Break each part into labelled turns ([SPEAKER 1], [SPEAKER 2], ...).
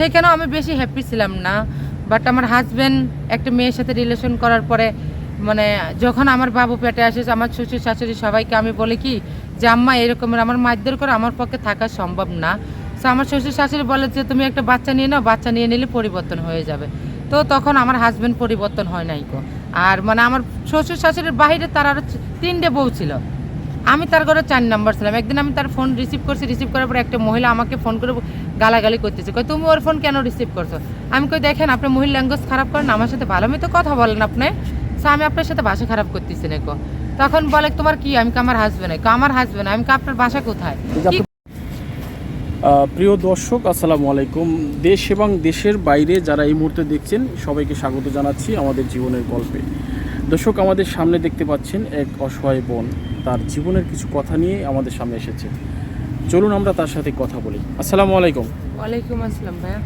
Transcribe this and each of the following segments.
[SPEAKER 1] সেখানেও আমি বেশি হ্যাপি ছিলাম না বাট আমার হাজব্যান্ড একটা মেয়ের সাথে রিলেশন করার পরে মানে যখন আমার বাবু পেটে আসে, আমার শ্বশুর শাশুড়ি সবাইকে আমি বলি কি, যে আম্মা এরকমের আমার মারধর করে আমার পক্ষে থাকা সম্ভব না। তো আমার শ্বশুর শাশুড়ি বলে যে, তুমি একটা বাচ্চা নিয়ে নাও, বাচ্চা নিয়ে নিলে পরিবর্তন হয়ে যাবে। তো তখন আমার হাজব্যান্ড পরিবর্তন হয় নাই আর মানে আমার শ্বশুর শাশুড়ির বাইরে তার আরও তিনটে বউ ছিল। আমি তার ঘরে চার নাম্বার ছিলাম। একদিন আমি তার ফোন রিসিভ করছি রিসিভ করার পর একটা মহিলা আমাকে ফোন করে গালাগালি করতেছে। কই তুমি ওর ফোন কেন রিসিভ করছ? আমি কই, দেখেন আপনি মহিলা ল্যাঙ্গুয়েজ খারাপ করেন, আমার সাথে ভালো মতো কথা বলেন আপনি। তো আমি আপনার সাথে ভাষা খারাপ করতেছি না কো। তখন বলে, তোমার কি? আমি আমার হাজবেন্ড আমার হাজবেন্ড আমি আপনার বাসা কোথায়?
[SPEAKER 2] প্রিয় দর্শক, আসসালামু আলাইকুম। দেশ এবং দেশের বাইরে যারা এই মুহূর্তে দেখছেন, সবাইকে স্বাগত জানাচ্ছি আমাদের জীবনের গল্পে। দর্শক আমাদের সামনে দেখতে পাচ্ছেন এক অসহায় বোন। তার জীবনের কিছু কথা নিয়ে আমাদের সামনে এসেছে। চলুন আমরা তার সাথে কথা বলি। আসসালামু আলাইকুম।
[SPEAKER 1] ওয়ালাইকুম আসসালাম ভাইয়া।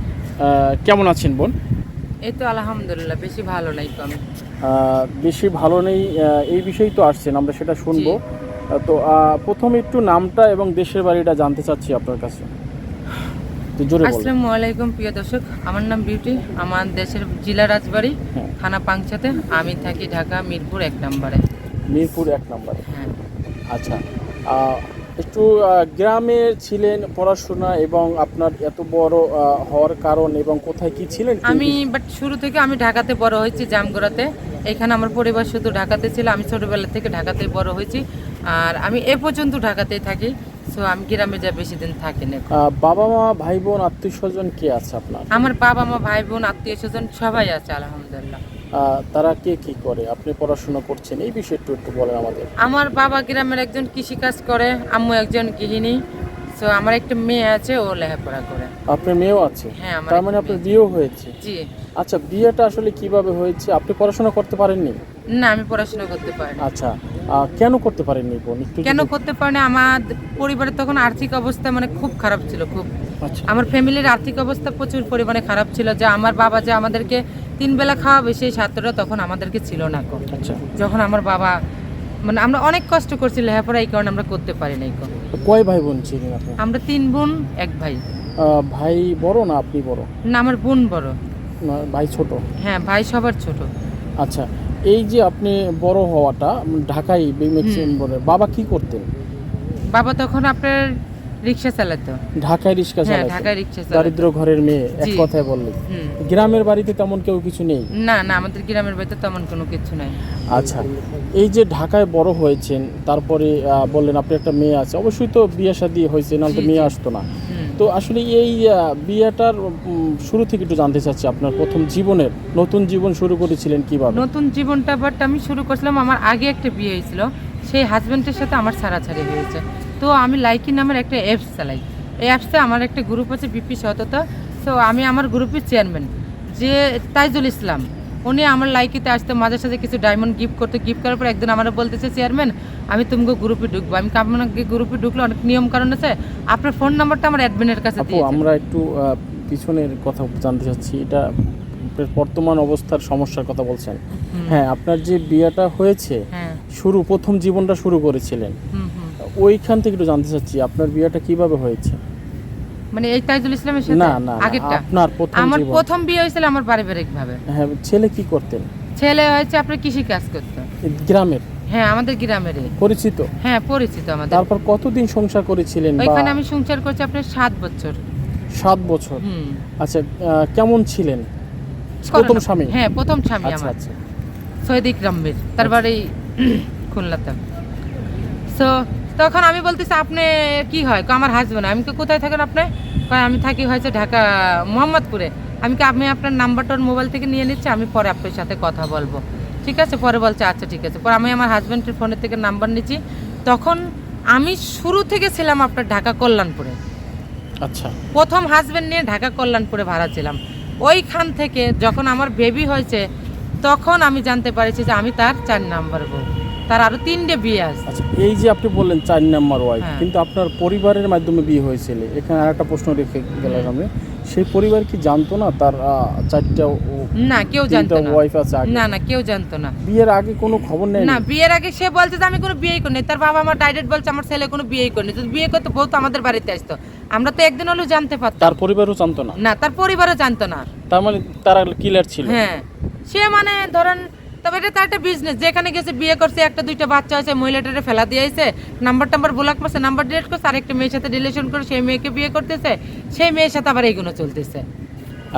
[SPEAKER 2] কেমন আছেন বোন?
[SPEAKER 1] এই তো আলহামদুলিল্লাহ বেশি ভালো নাই তো আমি।
[SPEAKER 2] বেশি ভালো নেই এই বিষয়েই তো আসছেন আমরা সেটা শুনব। তো প্রথমে একটু নামটা এবং দেশের বাড়িটা জানতে চাচ্ছি আপনার কাছে।
[SPEAKER 1] আসসালামু আলাইকুম প্রিয় দর্শক। আমার নাম বিউটি আমার দেশের জেলা রাজবাড়ি
[SPEAKER 2] হ্যাঁ।
[SPEAKER 1] থানা পাংচাতে। আমি থাকি ঢাকা মিরপুর এক নম্বরে।
[SPEAKER 2] মিরপুর এক নম্বরে।
[SPEAKER 1] হ্যাঁ।
[SPEAKER 2] আচ্ছা একটু গ্রামে ছিলেন পড়াশোনা এবং আপনার এত বড় হওয়ার কারণ এবং কোথায় কি ছিলেন
[SPEAKER 1] আমি বাট শুরু থেকে আমি ঢাকাতে বড় হয়েছি জামগোড়াতে। এখানে আমার পরিবার শুধু ঢাকাতে ছিল আমি ছোটবেলা থেকে ঢাকাতেই বড় হয়েছি। আর আমি এ পর্যন্ত ঢাকাতেই থাকি। সো আমি গ্রামে যা বেশি দিন থাকি না
[SPEAKER 2] বাবা মা ভাই বোন আত্মীয় স্বজন কে আছে আপনার?
[SPEAKER 1] আমার বাবা মা ভাই বোন আত্মীয় স্বজন সবাই আছে আলহামদুলিল্লাহ।
[SPEAKER 2] তারা কে কি করে? আপনি পড়াশোনা করছেন এই বিষয়ে একটু একটু বলেন আমাদের।
[SPEAKER 1] আমার বাবা গ্রামের একজন কৃষিকাজ করে আম্মু একজন গৃহিণী। সো আমার একটা মেয়ে আছে ও লেখাপড়া করে।
[SPEAKER 2] আপনার মেয়েও আছে?
[SPEAKER 1] হ্যাঁ আমার
[SPEAKER 2] তার মানে আপনার বিয়েও হয়েছে?
[SPEAKER 1] জি।
[SPEAKER 2] আচ্ছা বিয়েটা আসলে কীভাবে হয়েছে? আপনি পড়াশোনা করতে পারেননি?
[SPEAKER 1] না আমি পড়াশোনা করতে পারি
[SPEAKER 2] আচ্ছা। কেন করতে পারেননি বোন?
[SPEAKER 1] কেন করতে পারি না আমার পরিবারের তখন আর্থিক অবস্থা মানে খুব খারাপ ছিল খুব।
[SPEAKER 2] আচ্ছা।
[SPEAKER 1] আমার ফ্যামিলির আর্থিক অবস্থা প্রচুর পরিমাণে খারাপ ছিল যে আমার বাবা যে আমাদেরকে তিন বেলা খাওয়াবে সেই ছাত্ররা তখন আমাদেরকে ছিল না কো।
[SPEAKER 2] আচ্ছা।
[SPEAKER 1] যখন আমার বাবা মানে আমরা অনেক কষ্ট করছি লেখাপড়া এই কারণে আমরা করতে পারি
[SPEAKER 2] তো কয় ভাই বোন ছিলেন আপনি?
[SPEAKER 1] আমরা তিন বোন এক ভাই।
[SPEAKER 2] ভাই বড় না আপনি বড়?
[SPEAKER 1] না আমার বোন বড়।
[SPEAKER 2] না ভাই ছোট?
[SPEAKER 1] হ্যাঁ ভাই সবার ছোট।
[SPEAKER 2] আচ্ছা। এই যে আপনি বড় হওয়াটা ঢাকায় ম্যাক্সিমাম বড় বাবা কি করতেন?
[SPEAKER 1] বাবা তখন আপনার রিক্সা চালাতো।
[SPEAKER 2] ঢাকায় রিক্সা
[SPEAKER 1] হ্যাঁ ঢাকায় রিক্সা চালাতো।
[SPEAKER 2] দারিদ্র ঘরের মেয়ে এক কথায় বললেন গ্রামের বাড়িতে তেমন কেউ কিছু নেই?
[SPEAKER 1] না না আমাদের গ্রামের বাড়িতে তেমন কোনো কিছু নাই।
[SPEAKER 2] আচ্ছা এই যে ঢাকায় বড় হয়েছেন তারপরে বললেন আপনি একটা মেয়ে আছে অবশ্যই তো বিয়ে শাদী হয়েছে নাহলে তো মেয়ে আসতো না। তো আসলে এই বিয়েটার শুরু থেকে একটু জানতে চাচ্ছি আপনার প্রথম জীবনের, নতুন জীবন শুরু করেছিলেন কীভাবে?
[SPEAKER 1] নতুন জীবনটা বাট আমি শুরু করেছিলাম, আমার আগে একটা বিয়ে হয়েছিল, সেই হাজব্যান্ডের সাথে আমার ছাড়াছাড়ি হয়েছে। তো আমি লাইকি নামের একটা অ্যাপস চালাই। এই অ্যাপসে আমার একটা গ্রুপ আছে বিপি সততা সো আমি আমার গ্রুপের চেয়ারম্যান যে তাইজুল ইসলাম। উনি আমার লাইকিতে আসতে মাঝে সাথে কিছু ডায়মন্ড গিফট করতে গিফট করার পর একদিন আমার বলতেছে চেয়ারম্যান আমি তোমাকে গ্রুপে ঢুকবো। আমি আপনাকে গ্রুপে ঢুকলে অনেক নিয়ম কারণ আছে। আপনার ফোন নাম্বারটা আমার অ্যাডমিনের কাছে দিয়েছে
[SPEAKER 2] আমরা একটু পিছনের কথা জানতে চাচ্ছি। এটা বর্তমান অবস্থার সমস্যার কথা বলছেন। হ্যাঁ আপনার যে বিয়েটা হয়েছে
[SPEAKER 1] হ্যাঁ।
[SPEAKER 2] শুরু প্রথম জীবনটা শুরু করেছিলেন। ওইখান থেকে একটু জানতে চাচ্ছি আপনার বিয়েটা কীভাবে হয়েছে?
[SPEAKER 1] মানে এই তাইজুল ইসলামের সাথে?
[SPEAKER 2] না না
[SPEAKER 1] আগেরটা?
[SPEAKER 2] আপনার প্রথম
[SPEAKER 1] আমার প্রথম বিয়ে হয়েছিল আমার পারিবারিক ভাবে
[SPEAKER 2] হ্যাঁ ছেলে কি করতেন?
[SPEAKER 1] ছেলে হয়েছে আপনার কৃষি কাজ করতো।
[SPEAKER 2] এই গ্রামের?
[SPEAKER 1] হ্যাঁ আমাদের গ্রামেরই।
[SPEAKER 2] পরিচিত?
[SPEAKER 1] হ্যাঁ পরিচিত আমাদের।
[SPEAKER 2] তারপর কতদিন সংসার করেছিলেন
[SPEAKER 1] ওইখানে আমি সংসার করছি আপনার সাত বছর।
[SPEAKER 2] সাত বছর? আচ্ছা কেমন ছিলেন? প্রথম স্বামী?
[SPEAKER 1] হ্যাঁ প্রথম স্বামী
[SPEAKER 2] আচ্ছা
[SPEAKER 1] আমার।
[SPEAKER 2] আচ্ছা।
[SPEAKER 1] সৈয়দ ইকরামের তার বাড়ি খুলনাতে। সো তখন আমি বলতেছি আপনি কি হয়? আমার হাজবেন্ড আমি কই, কোথায় থাকেন আপনি? আমি থাকি হয়েছে ঢাকা মোহাম্মদপুরে। আমি কি আমি আপনার নাম্বারটা ওর মোবাইল থেকে নিয়ে নিচ্ছি আমি পরে আপনার সাথে কথা বলব। ঠিক আছে? পরে বলছে আচ্ছা ঠিক আছে। পরে আমি আমার হাজব্যান্ডের ফোনের থেকে নাম্বার নিচ্ছি। তখন আমি শুরু থেকে ছিলাম আপনার ঢাকা কল্যাণপুরে।
[SPEAKER 2] আচ্ছা।
[SPEAKER 1] প্রথম হাজব্যান্ড নিয়ে ঢাকা কল্যাণপুরে ভাড়া ছিলাম। ওইখান থেকে যখন আমার বেবি হয়েছে তখন আমি জানতে পারছি যে আমি তার চার নাম্বার বউ। তার আরও তিনটে বিয়ে আছে।
[SPEAKER 2] আচ্ছা এই যে আপনি বললেন চার নাম্বার ওয়াইফ
[SPEAKER 1] হ্যাঁ।
[SPEAKER 2] কিন্তু আপনার পরিবারের মাধ্যমে বিয়ে হয়েছিল। এখানে আর একটা প্রশ্ন রেখে গেলাম আমি সেই পরিবার কি জানতো না তার চারটা
[SPEAKER 1] না কেউ জানতো না।
[SPEAKER 2] ওয়াইফ আছে
[SPEAKER 1] না না কেউ জানতো না।
[SPEAKER 2] বিয়ের আগে কোনো খবর নেই
[SPEAKER 1] না বিয়ের আগে সে বলছে যে আমি কোনো বিয়েই করিনি। তার বাবা আমার ডাইরেক্ট বলছে আমার ছেলে কোনো বিয়েই করিনি। যদি বিয়ে করতে বউ তো আমাদের বাড়িতে আসতো। আমরা তো একদিন হলেও জানতে পারতাম।
[SPEAKER 2] তার পরিবারও জানতো না?
[SPEAKER 1] না তার পরিবারও জানতো না।
[SPEAKER 2] তার মানে তারা ক্লিয়ার ছিল?
[SPEAKER 1] হ্যাঁ। সে মানে ধরেন তবে এটা তার একটা বিজনেস যেখানে গেছে বিয়ে করছে একটা দুইটা বাচ্চা হয়েছে মহিলাটারে ফেলা দিয়েছে নাম্বার টাম্বার ব্লক মারছে নাম্বার ডিলিট করছে আর একটা মেয়ের সাথে রিলেশন করে সেই মেয়েকে বিয়ে করতেছে। সেই মেয়ের সাথে আবার এইগুলো চলতেছে।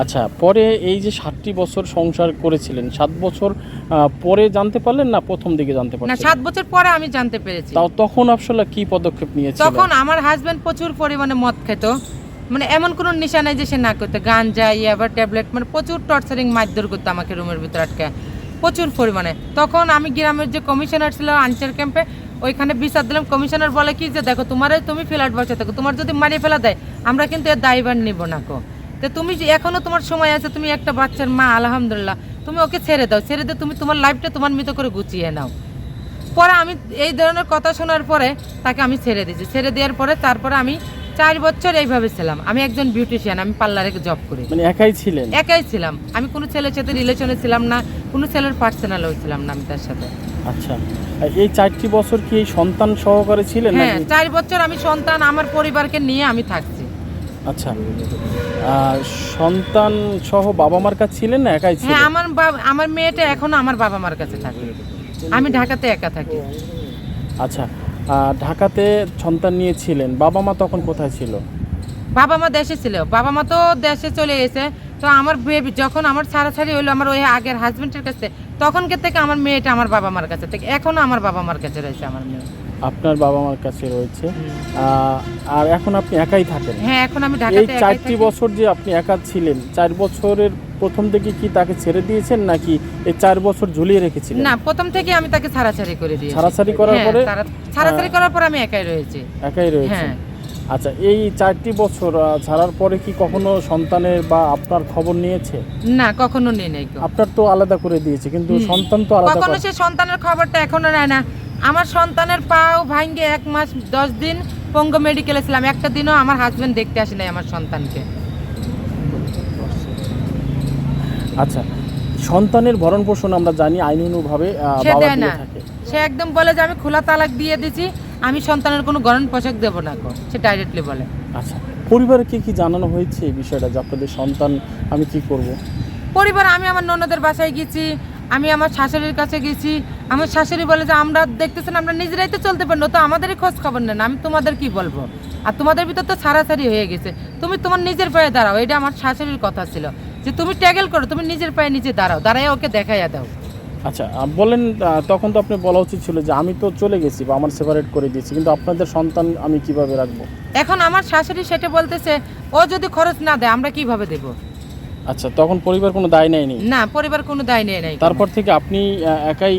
[SPEAKER 2] আচ্ছা পরে এই যে সাতটি বছর সংসার করেছিলেন সাত বছর পরে জানতে পারলেন না প্রথম দিকে জানতে
[SPEAKER 1] না
[SPEAKER 2] পারলেন
[SPEAKER 1] সাত বছর পরে আমি জানতে পেরেছি।
[SPEAKER 2] তাও তখন আসলে কি পদক্ষেপ নিয়েছিলেন
[SPEAKER 1] তখন আমার হাজবেন্ড প্রচুর পরিমাণে মদ খেত। মানে এমন কোনো নিশা নাই যে সে না করতে। করতো গাঞ্জা ইয়াবার ট্যাবলেট মানে প্রচুর টর্চারিং মারধর করতো আমাকে রুমের ভিতরে আটকে প্রচুর পরিমাণে। তখন আমি গ্রামের যে কমিশনার ছিল, আনচার ক্যাম্পে, ওইখানে বিচার দিলাম। কমিশনার বলে কি যে, দেখো, তোমার তুমি ফ্ল্যাট বসে থাকো। তোমার যদি মারিয়ে ফেলা দেয়, আমরা কিন্তু এর দায়ভার নিব না কো। তো তুমি যে এখনও তোমার সময় আছে, তুমি একটা বাচ্চার মা, আলহামদুলিল্লাহ, তুমি ওকে ছেড়ে দাও। ছেড়ে দিয়ে তুমি তোমার লাইফটা তোমার মতো করে গুছিয়ে নাও। পরে আমি এই ধরনের কথা শোনার পরে তাকে আমি ছেড়ে দিয়েছি। ছেড়ে দেওয়ার পরে তারপরে আমি চার বছর এইভাবে ছিলাম। আমি একজন বিউটিশিয়ান আমি পার্লারে জব করি।
[SPEAKER 2] মানে একাই ছিলেন?
[SPEAKER 1] একাই ছিলাম। আমি কোনো ছেলের সাথে রিলেশনে ছিলাম না কোনো ছেলের পার্সোনালও ছিলাম না আমি তার সাথে।
[SPEAKER 2] আচ্ছা। এই চারটি বছর কি এই সন্তান সহকারে ছিলেন
[SPEAKER 1] হ্যাঁ চার বছর আমি সন্তান আমার পরিবারকে নিয়ে আমি থাকছি।
[SPEAKER 2] আচ্ছা। সন্তান সহ বাবা মার কাছে ছিলেন না একাই
[SPEAKER 1] হ্যাঁ
[SPEAKER 2] ছিলেন?
[SPEAKER 1] আমার আমার মেয়েটা এখনও আমার বাবা মার কাছে থাকে। আমি ঢাকাতে একা থাকি।
[SPEAKER 2] আচ্ছা। ঢাকাতে সন্তান নিয়েছিলেন। বাবা মা তখন কোথায় ছিল?
[SPEAKER 1] বাবা মা দেশে ছিল। বাবা মা তো দেশে চলে গেছে তো আমার বেবি যখন আমার ছাড়াছাড়ি হলো আমার ওই আগের হাজবেন্ডের কাছে তখনকে থেকে আমার মেয়েটা আমার বাবা মার কাছে থেকে এখনও আমার বাবা মার কাছে রয়েছে আমার মেয়ে।
[SPEAKER 2] আপনার বাবা মার কাছে রয়েছে। আর এখন আপনি একাই থাকেন?
[SPEAKER 1] হ্যাঁ এখন আমি
[SPEAKER 2] এই
[SPEAKER 1] ঢাকাতে একাই
[SPEAKER 2] চারটি বছর যে আপনি একা ছিলেন চার বছরের প্রথম থেকে কি তাকে ছেড়ে দিয়েছেন নাকি এই চার বছর ঝুলিয়ে রেখেছিলেন?
[SPEAKER 1] না প্রথম থেকে আমি তাকে ছাড়াছাড়ি করে দিয়েছি।
[SPEAKER 2] ছাড়াছাড়ি করার
[SPEAKER 1] হ্যাঁ,
[SPEAKER 2] পরে?
[SPEAKER 1] ছাড়াছাড়ি করার পর আমি একাই রয়েছি।
[SPEAKER 2] একাই রয়েছে
[SPEAKER 1] হ্যাঁ।
[SPEAKER 2] আচ্ছা এই চারটি বছর ছাড়ার পরে কি কখনো সন্তানের বা আপনার খবর নিয়েছে?
[SPEAKER 1] না কখনো নেই নাই।
[SPEAKER 2] আপনার তো আলাদা করে দিয়েছে কিন্তু সন্তান তো আলাদা
[SPEAKER 1] কখনো সে সন্তানের খবরটা এখনও নেয় না। আমার সন্তানের পাও ভাঙ্গে এক মাস দশ দিন পঙ্গ মেডিকেলে ছিলাম। একটা দিনও আমার হাজবেন্ড দেখতে আসে নাই আমার সন্তানকে।
[SPEAKER 2] আচ্ছা সন্তানের ভরণ পোষণ আমরা জানি আইনানুভাবে আহ,
[SPEAKER 1] সে দেয় না। সে একদম বলে যে আমি খোলা তালাক দিয়ে দিছি আমি সন্তানের কোনো গরণ পোশাক দেবো না সে ডাইরেক্টলি বলে।
[SPEAKER 2] আচ্ছা পরিবারকে কি জানানো হয়েছে এই বিষয়টা যে আপনাদের সন্তান আমি কি করব?
[SPEAKER 1] পরিবার আমি আমার ননদের বাসায় গেছি আমি আমার শাশুড়ির কাছে গেছি। আমার শাশুড়ি বলে যে আমরা দেখতেছেন আমরা নিজেরাই তো চলতে পারি না তো আমাদেরই খোঁজ খবর নেন আমি তোমাদের কি বলব? আর তোমাদের ভিতর তো ছাড়াছাড়ি হয়ে গেছে। তুমি তোমার নিজের পায়ে দাঁড়াও এটা আমার শাশুড়ির কথা ছিল। যে তুমি ট্যাগেল করো তুমি নিজের পায়ে নিজে দাঁড়াও দাঁড়ায় ওকে দেখাইয়া দাও।
[SPEAKER 2] আচ্ছা বলেন তখন তো আপনি বলা উচিত ছিল যে আমি তো চলে গেছি বা আমার সেপারেট করে দিয়েছি কিন্তু আপনাদের সন্তান আমি কীভাবে রাখব?
[SPEAKER 1] এখন আমার শাশুড়ি সেটা বলতেছে ও যদি খরচ না দেয় আমরা কীভাবে দেব?
[SPEAKER 2] আচ্ছা তখন পরিবার কোনো দায় নেয়নি?
[SPEAKER 1] না পরিবার কোনো দায় নেই নাই
[SPEAKER 2] তারপর থেকে আপনি একাই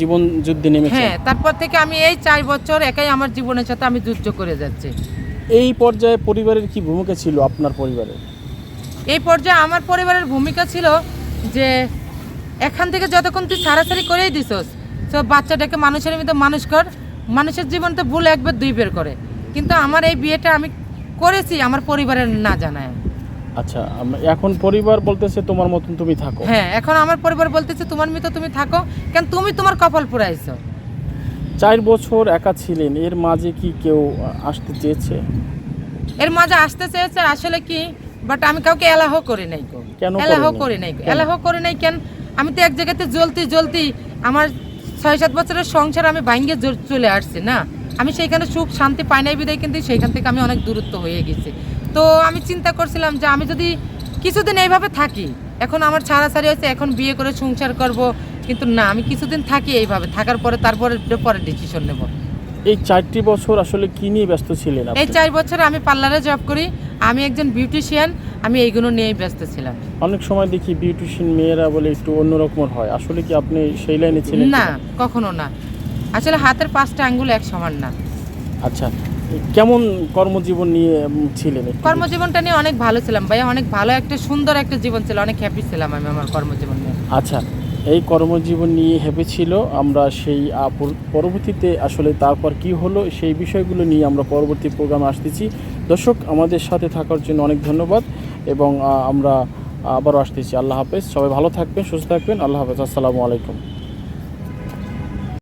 [SPEAKER 2] জীবন যুদ্ধে নেমেছেন?
[SPEAKER 1] হ্যাঁ তারপর থেকে আমি এই চার বছর একাই আমার জীবনের সাথে আমি যুদ্ধ করে যাচ্ছি।
[SPEAKER 2] এই পর্যায়ে পরিবারের কি ভূমিকা ছিল আপনার পরিবারের?
[SPEAKER 1] এই পর্যায়ে আমার পরিবারের ভূমিকা ছিল যে এখান থেকে যতক্ষণ তুই সারাসারি করেই দিছস তো বাচ্চাটাকে মানুষের মধ্যে মানুষ কর মানুষের জীবন তো ভুল একবার দুই বের করে। কিন্তু আমার এই বিয়েটা আমি করেছি আমার পরিবারের না জানায়।
[SPEAKER 2] আচ্ছা এখন পরিবার বলতেছে তোমার মতন তুমি থাকো।
[SPEAKER 1] হ্যাঁ এখন আমার পরিবার বলতেছে তোমার মতো তুমি থাকো কেন তুমি তোমার কপাল পুরাইছো?
[SPEAKER 2] চার বছর একা ছিলেন এর মাঝে কি কেউ আসতে চেয়েছে?
[SPEAKER 1] এর মাঝে আসতে চেয়েছে আসলে কি বাট আমি কাউকে এলাহ করে নাই
[SPEAKER 2] কেন
[SPEAKER 1] এলাহ? করে নাই এলাহ করে নাই কেন? আমি তো এক জায়গাতে জ্বলতি জ্বলতি আমার ছয় সাত বছরের সংসার আমি ভাঙ্গে চলে আসছি না? আমি সেইখানে সুখ শান্তি পাই নাই বিদায় কিন্তু সেইখান থেকে আমি অনেক দূরত্ব হয়ে গেছি। তো আমি চিন্তা করছিলাম যে আমি যদি কিছুদিন এইভাবে থাকি এখন আমার ছাড়াছাড়ি হয়েছে এখন বিয়ে করে সংসার করব কিন্তু না আমি কিছুদিন থাকি এইভাবে থাকার পরে তারপরে পরে ডিসিশন নেব।
[SPEAKER 2] এই চারটি বছর আসলে কি নিয়ে ব্যস্ত ছিলেন
[SPEAKER 1] এই চার বছর আমি পার্লারে জব করি। আমি একজন বিউটিশিয়ান আমি এইগুলো নিয়েই ব্যস্ত ছিলাম।
[SPEAKER 2] অনেক সময় দেখি বিউটিশিয়ান মেয়েরা বলে একটু অন্যরকমের হয়। আসলে কি আপনি সেই লাইনে ছিলেন
[SPEAKER 1] না? কখনো না। আসলে হাতের পাঁচটা আঙ্গুল এক সমান না।
[SPEAKER 2] আচ্ছা কেমন কর্মজীবন নিয়ে ছিলেন
[SPEAKER 1] কর্মজীবনটা নিয়ে অনেক ভালো ছিলাম ভাইয়া অনেক ভালো একটা সুন্দর একটা জীবন ছিল অনেক হ্যাপি ছিলাম আমি আমার কর্মজীবন নিয়ে।
[SPEAKER 2] আচ্ছা এই কর্মজীবন নিয়ে হেপেছিল আমরা সেই পরবর্তীতে আসলে তারপর কি হলো সেই বিষয়গুলো নিয়ে আমরা পরবর্তী প্রোগ্রামে আসতেছি। দর্শক, আমাদের সাথে থাকার জন্য অনেক ধন্যবাদ এবং আমরা আবারও আসতেছি। আল্লাহ হাফেজ। সবাই ভালো থাকবেন, সুস্থ থাকবেন। আল্লাহ হাফেজ। আসসালামু আলাইকুম।